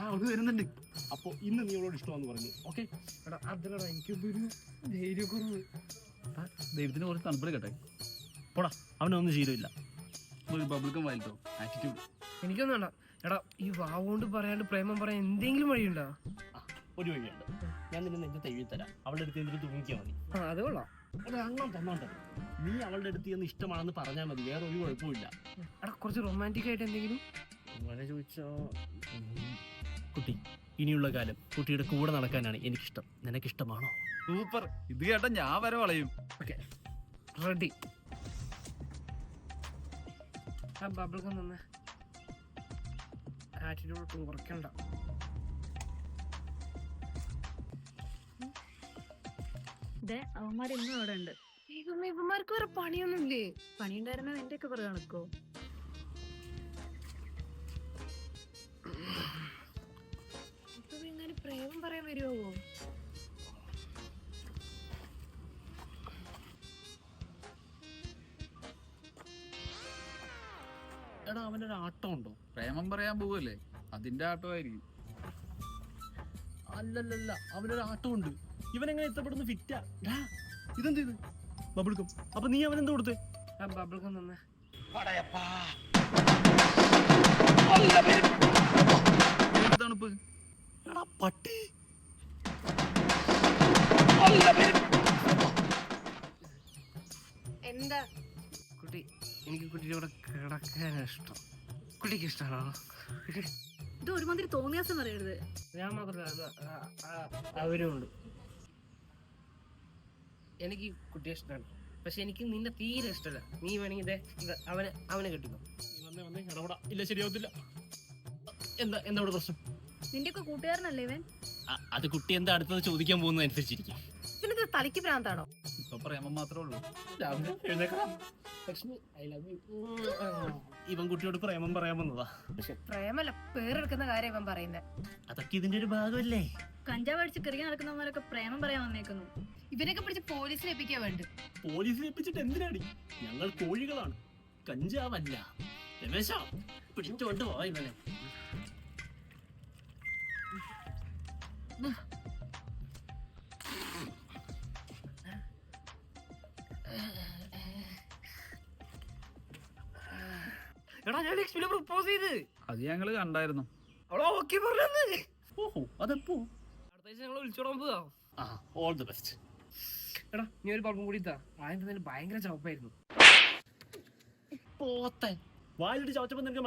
എടാ അവൾക്ക് വരുന്നുണ്ട്. അപ്പൊ ഇന്ന് നീ അവളോട് ഇഷ്ടമാന്ന് പറഞ്ഞു. ഓക്കെ എടാ അതിലടാ എനിക്കൊരു ധൈര്യക്കുറവ്. ദൈവത്തിന് കുറച്ച് തണുപ്പിൽ കേട്ടെ പോടാ അവനൊന്നും ശീലമില്ല. ബബിൾക്കം വായിട്ടോ ആറ്റിറ്റ്യൂഡ് എനിക്കൊന്നും വേണ്ട. എടാ ഈ വാവുകൊണ്ട് പറയാണ്ട് പ്രേമം പറയാൻ എന്തെങ്കിലും വഴിയുണ്ടോ? ഒരു വഴിയുണ്ട്. ഞാൻ നിന്നെ നിന്റെ തൈവി തരാം. അവളുടെ അടുത്ത് എന്തിനു തൂങ്ങിക്കാൻ മതി ആ അത് കൊള്ളാം. അത് അങ്ങനെ തന്നോട്ടെ നീ അവളുടെ അടുത്ത് ചെന്ന് ഇഷ്ടമാണെന്ന് പറഞ്ഞാൽ മതി. വേറെ ഒരു കുഴപ്പമില്ല എടാ കുറച്ച് റൊമാന്റിക് ആയിട്ട് എന്തെങ്കിലും? അങ്ങനെ ചോദിച്ചോ. കുട്ടി ഇനിയുള്ള കാലം കുട്ടിയുടെ കൂടെ നടക്കാനാണ് എനിക്കിഷ്ടം. നിനക്കിഷ്ടമാണോ? സൂപ്പർ. ഇത് കേട്ട ഞാൻ വരെ വളയും. റെഡി. ആ തന്നെ ആറ്റിറ്റ്യൂഡ് കുറയ്ക്കണ്ട. ദേ അവന്മാർ ഇന്നും അവിടെ ഉണ്ട്. ഇവന്മാ- ഇവന്മാർക്ക് വേറെ പണിയൊന്നുമില്ലേ? പണിയുണ്ടായിരുന്ന എന്റെ ഒക്കെ പുറകെ നടക്കോ എടാ അവനൊരു ആട്ടം ഉണ്ടോ പ്രേമം പറയാൻ പോവല്ലേ? അതിന്റെ ആട്ടമായിരിക്കും. അല്ലല്ലല്ല അവനൊരു ആട്ടം ഉണ്ട് ഇവനെങ്ങനെ ഇഷ്ടപ്പെടുന്ന ഫിറ്റാ ഇതെന്ത് ഇത്? ബബിൾക്കും. അപ്പൊ നീ അവൻ എന്താ കൊടുത്തേ? ബബിൾക്കും തന്നെ. തണുപ്പ് എടാ പട്ടി. എന്താ? കുട്ടി. എനിക്ക് കുട്ടിയുടെ കൂടെ കിടക്കാൻ ഇഷ്ടം. കുട്ടിക്ക് ഇഷ്ടമാണോ ഇത് ഒരുമാതിരി തോന്നിയാസം പറയരുത്. ഞാൻ മാത്രമല്ല അവരുമുണ്ട് എനിക്ക് കുട്ടിയെ ഇഷ്ടമാണ്. പക്ഷെ എനിക്ക് നിന്റെ തീരെ ഇഷ്ടമല്ല. നീ വേണമെങ്കിൽ അവനെ അവനെ കെട്ടിക്കോ. നീ വന്നേ വന്നേ ഇടപെടാ. ഇല്ല ശരിയാവത്തില്ല. എന്താ എന്താ ഇവിടെ പ്രശ്നം? നിന്റെ ഒക്കെ കൂട്ടുകാരനല്ലേ ഇവൻ? അത് കുട്ടി എന്താ അടുത്തത് ചോദിക്കാൻ പോകുന്നത് അനുസരിച്ചിരിക്കും തലയ്ക്ക് ഭ്രാന്താണോ? പ്രേമം മാത്രമേ ഉള്ളൂ. രാവിലെ എഴുന്നേക്കണം. ലക്ഷ്മി ഐ ലവ് യു ഇവൻ കുട്ടിയോട് പ്രേമം പറയാൻ വന്നതാ. പക്ഷെ പ്രേമല്ല പേരെടുക്കുന്ന കാര്യം ഇവൻ പറയുന്നത് അതൊക്കെ ഇതിന്റെ ഒരു ഭാഗമല്ലേ? കഞ്ചാവ് അടിച്ച് കറിയ നടക്കുന്നവരൊക്കെ പ്രേമം പറയാൻ വന്നേക്കുന്നു. ഇവനൊക്കെ പിടിച്ച് പോലീസിൽ ഏൽപ്പിക്കാൻ വേണ്ട പോലീസിൽ എപ്പിച്ചിട്ട് എന്തിനാടി? ഞങ്ങൾ കോഴികളാണ്. കഞ്ചാവല്ല. രമേശ പിടിച്ചോണ്ട് പോവാ ഇവനെ. ഞാൻ ലക്ഷ്മിനെ പ്രപ്പോസ് ചെയ്ത്. അത് ഞങ്ങൾ കണ്ടായിരുന്നു. അവളെ ഓക്കെ പറഞ്ഞത്. ഓഹോ അതെപ്പോ? അടുത്ത ആഴ്ച ഞങ്ങളെ വിളിച്ചോടാൻ പോവാ. ആ ഓൾ ദി ബെസ്റ്റ് എടാ നീ ഒരു ബൾബും കൂടി ഇതാ. ആദ്യം തന്നെ ഭയങ്കര ചവപ്പായിരുന്നു. പോത്തെ. വായിലിട്ട് ചവച്ചപ്പോ നിനക്ക്